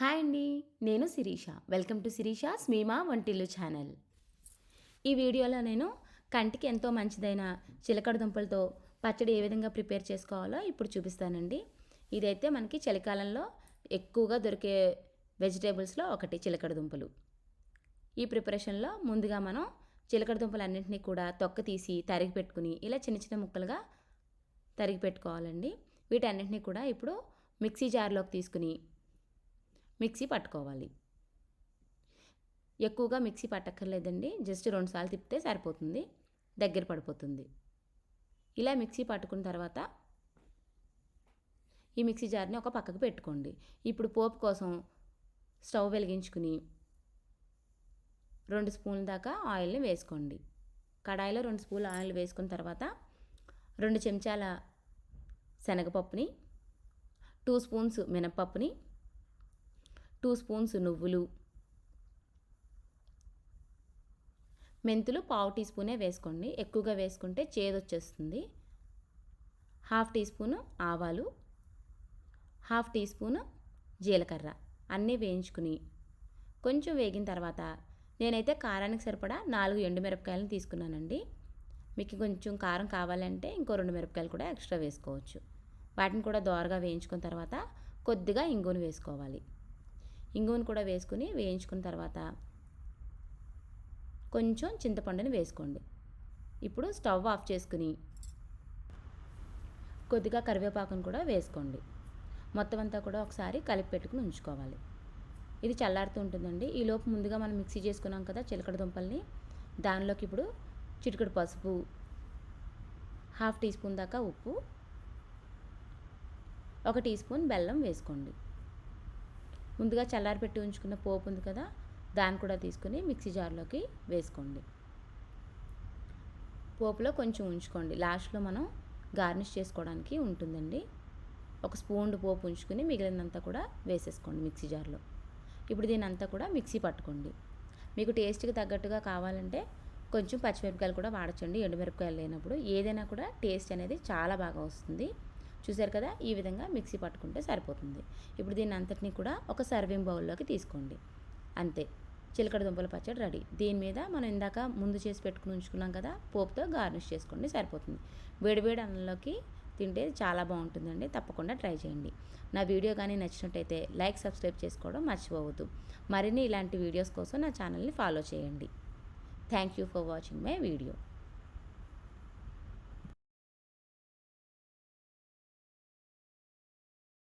Hi అండి నేను Sirisha. Welcome to Shirisha స్మీమా వంటిల్లు ఛానల్. ఈ వీడియోలో నేను కంటికి ఎంతో మంచిదైన చిలకడ దుంపలతో పచ్చడి ఏ విధంగా ప్రిపేర్ చేసుకోవాలో ఇప్పుడు చూపిస్తానండి. ఇదైతే మనకి చలికాలంలో ఎక్కువగా దొరికే వెజిటేబుల్స్లో ఒకటి చిలకడ దుంపలు. ఈ ప్రిపరేషన్లో ముందుగా మనం చిలకడ దుంపలన్నింటినీ కూడా తొక్క తీసి తరిగి పెట్టుకుని ఇలా చిన్న చిన్న ముక్కలుగా తరిగి పెట్టుకోవాలండి. వీటన్నింటినీ కూడా ఇప్పుడు మిక్సీ జార్లోకి తీసుకుని మిక్సీ పట్టుకోవాలి. ఎక్కువగా మిక్సీ పట్టక్కర్లేదండి. జస్ట్ రెండుసార్లు తిప్పితే సరిపోతుంది. దగ్గర పడిపోతుంది. ఇలా మిక్సీ పట్టుకున్న తర్వాత ఈ మిక్సీ జార్ని ఒక పక్కకు పెట్టుకోండి. ఇప్పుడు పోపు కోసం స్టవ్ వెలిగించుకుని రెండు స్పూన్ల దాకా ఆయిల్ని వేసుకోండి. కడాయిలో రెండు స్పూన్ల ఆయిల్ వేసుకున్న తర్వాత రెండు చెంచాల శనగపప్పుని టూ స్పూన్స్ మినప్పప్పుని టూ స్పూన్స్ నువ్వులు. మెంతులు పావు టీ స్పూనే వేసుకోండి. ఎక్కువగా వేసుకుంటే చేదు వచ్చేస్తుంది. హాఫ్ టీ స్పూను ఆవాలు. హాఫ్ టీ స్పూను జీలకర్ర. అన్నీ వేయించుకుని కొంచెం వేగిన తర్వాత నేనైతే కారానికి సరిపడా నాలుగు ఎండుమిరపకాయలను తీసుకున్నానండి. మీకు కొంచెం కారం కావాలంటే ఇంకో రెండు మిరపకాయలు కూడా ఎక్స్ట్రా వేసుకోవచ్చు. వాటిని కూడా దోరగా వేయించుకున్న తర్వాత కొద్దిగా ఇంగును వేసుకోవాలి. ఇంగువను కూడా వేసుకుని వేయించుకున్న తర్వాత కొంచెం చింతపండుని వేసుకోండి. ఇప్పుడు స్టవ్ ఆఫ్ చేసుకుని కొద్దిగా కరివేపాకును కూడా వేసుకోండి. మొత్తం అంతా కూడా ఒకసారి కలిపి పెట్టుకుని ఉంచుకోవాలి. ఇది చల్లారుతూ ఉంటుందండి. ఈలోపు ముందుగా మనం మిక్సీ చేసుకున్నాం కదా చిలకడ దుంపల్ని దానిలోకి ఇప్పుడు చిటికడు పసుపు హాఫ్ టీ స్పూన్ దాకా ఉప్పు ఒక టీ స్పూన్ బెల్లం వేసుకోండి. ముందుగా చల్లారి పెట్టి ఉంచుకున్న పోపు ఉంది కదా దాన్ని కూడా తీసుకుని మిక్సీ జార్లోకి వేసుకోండి. పోపులో కొంచెం ఉంచుకోండి. లాస్ట్లో మనం గార్నిష్ చేసుకోవడానికి ఉంటుందండి. ఒక స్పూన్ పోపు ఉంచుకుని మిగిలినంతా కూడా వేసేసుకోండి మిక్సీ జార్లో. ఇప్పుడు దీని అంతా కూడా మిక్సీ పట్టుకోండి. మీకు టేస్ట్కి తగ్గట్టుగా కావాలంటే కొంచెం పచ్చిమిరపకాయలు కూడా వాడచ్చండి. ఎండుమిరపకాయలు లేనప్పుడు ఏదైనా కూడా టేస్ట్ అనేది చాలా బాగా వస్తుంది. చూసారు కదా? ఈ విధంగా మిక్సీ పట్టుకుంటే సరిపోతుంది. ఇప్పుడు దీన్ని అంతటినీ కూడా ఒక సర్వింగ్ బౌల్లోకి తీసుకోండి. అంతే. చిలకడ దుంపల పచ్చడి రెడీ. దీని మీద మనం ఇందాక ముందు చేసి పెట్టుకుని ఉంచుకున్నాం కదా? పోపుతో గార్నిష్ చేసుకోండి సరిపోతుంది. వేడివేడి అన్నంలోకి తింటే చాలా బాగుంటుందండి. తప్పకుండా ట్రై చేయండి. నా వీడియో కానీ నచ్చినట్టయితే లైక్ సబ్స్క్రైబ్ చేసుకోవడం మర్చిపోవద్దు. మరిన్ని ఇలాంటి వీడియోస్ కోసం నా ఛానల్ని ఫాలో చేయండి. Thank you for watching my video.